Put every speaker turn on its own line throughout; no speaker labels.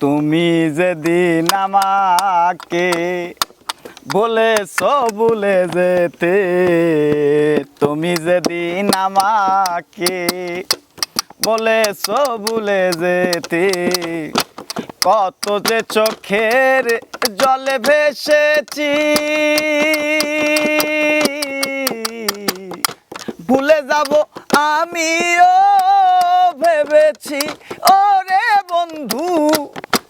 তুমি যেদিন আমাকে বলেছ ভুলে যেতে, তুমি যেদিন আমাকে বলেছ ভুলে যেতে, কত যে চোখের জলে ভেসেছি। ভুলে যাব আমিও ভেবেছি, ওরে বন্ধু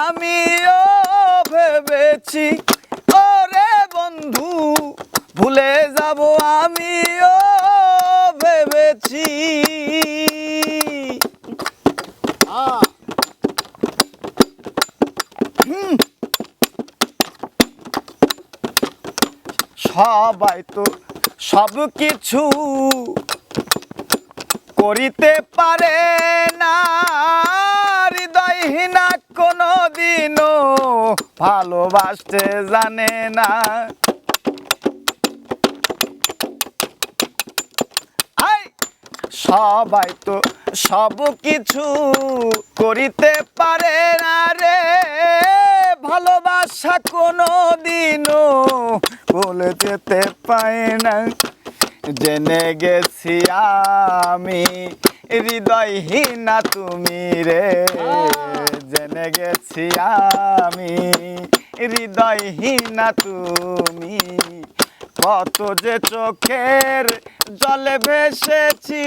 আমিও ভেবেছি, ওরে বন্ধু, ভুলে যাব, আমিও ভেবেছি। সবাই তো সব কিছু করিতে পারে না। ভালোবাসতে জানে না। সবাই তো সব কিছু করিতে পারে না রে। ভালোবাসা কোনো দিনও বলে যেতে পায় না। জেনে গেছি আমি, হৃদয়হীনা তুমি রে। জেনে গেছি আমি, হৃদয়হীনা তুমি। কত যে চোখের জলে ভেসেছি।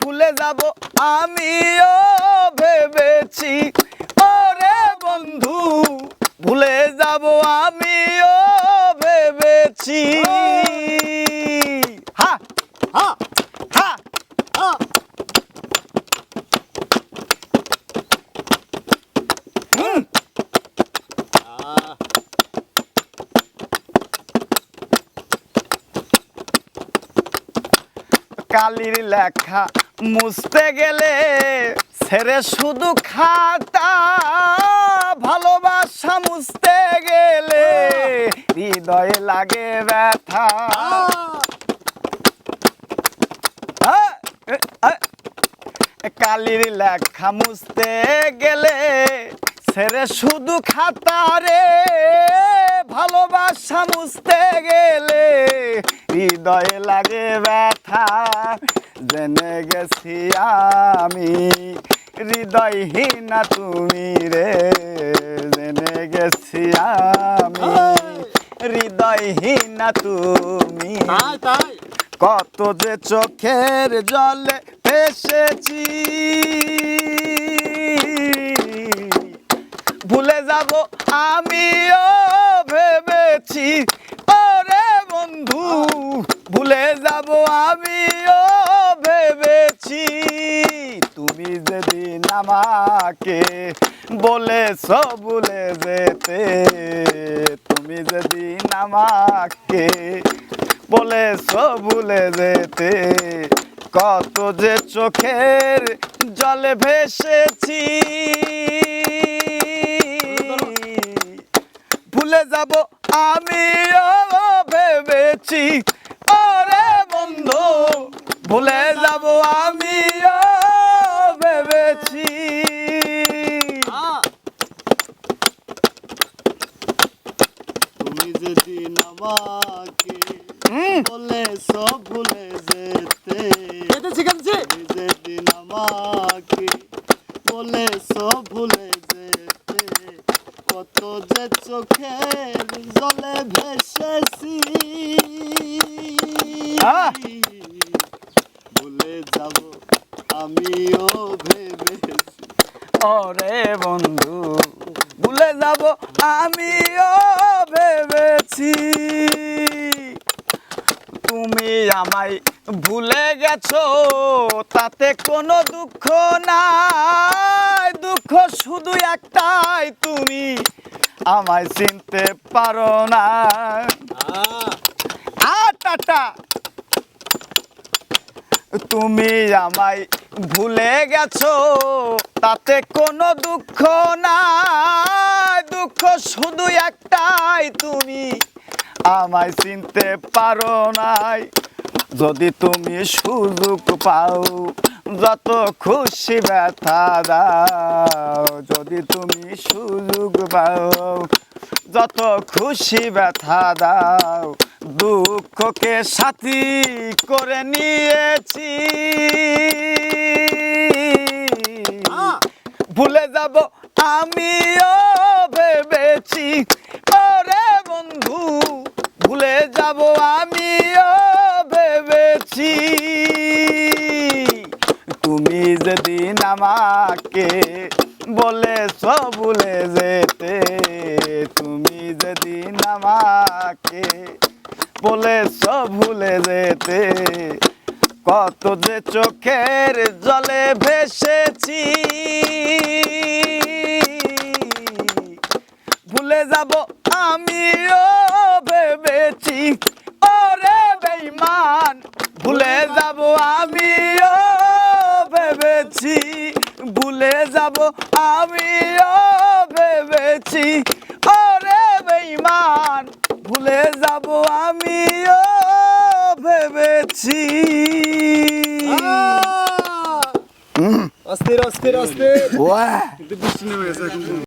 ভুলে যাব আমিও ভেবেছি, ওরে বন্ধু, ভুলে যাব আমিও ভেবেছি। কালির লেখা মুছতে গেলে ছেড়ে শুধু খাতা, ভালোবাসা মুছতে গেলে হৃদয়ে লাগে ব্যথা। কালির লেখা মুছতে গেলে ছেড়ে শুধু খাতারে ভালোবাসা মুছতে গেলে হৃদয়ে লাগে ব্যথা। জেনে গেছি আমি হৃদয়হীনা তুমি রে। জেনে গেছি আমি হৃদয়হীনা তুমি। কত যে চোখের জলে ভেসেছি ভুলে যাব আমিও ভেবেছি ওরে বন্ধু ভুলে যাব আমিও ভেবেছি তুমি যেদিন আমাকে বলেছ ভুলে যেতে। তুমি যেদিন আমাকে বলেছ ভুলে যেতে, কত যে চোখের জলে ভেসেছি। ভুলে যাব আমিও ভেবেছি
যেদিন আমাকে
হুম।
বলে সব ভুলে যেতে। যেদিন আমাকে বলে সব ভুলে যেতে। কত যে চোখের জলে ভেসেছি
আহ।
ভুলে যাব আমিও ভেবেছি
ওরে বন্ধু ভুলে যাব আমিও ভেবেছি তুমি আমায় ভুলে গেছো তাতে কোনো দুঃখ নাই। দুঃখ শুধু একটাই তুমি আমায় চিনতে পারো না। আ টাটা। তুমি আমায় ভুলে গেছো তাতে কোনো দুঃখ নাই। দুঃখ শুধু একটাই তুমি আমায় চিনতে পারো নাই। যদি তুমি সুযোগ পাও যত খুশি ব্যথা দাও। যদি তুমি সুযোগ পাও যত খুশি ব্যথা দাও। দুঃখকে সাথী করে নিয়েছি। ভুলে যাব আমিও ভেবেছি আমাকে বলেছ ভুলে যেতে। তুমি যেদিন আমাকে বলেছ ভুলে যেতে, কত যে চোখের জলে ভেসেছি। ভুলে যাব আমিও ভেবেছি আমিও ভেবেছি ওরে বেইমান ভুলে যাব আমিও ভেবেছি।
অস্থির অস্থির অস্থির। কিন্তু বৃষ্টি নেমে গেছে এখন।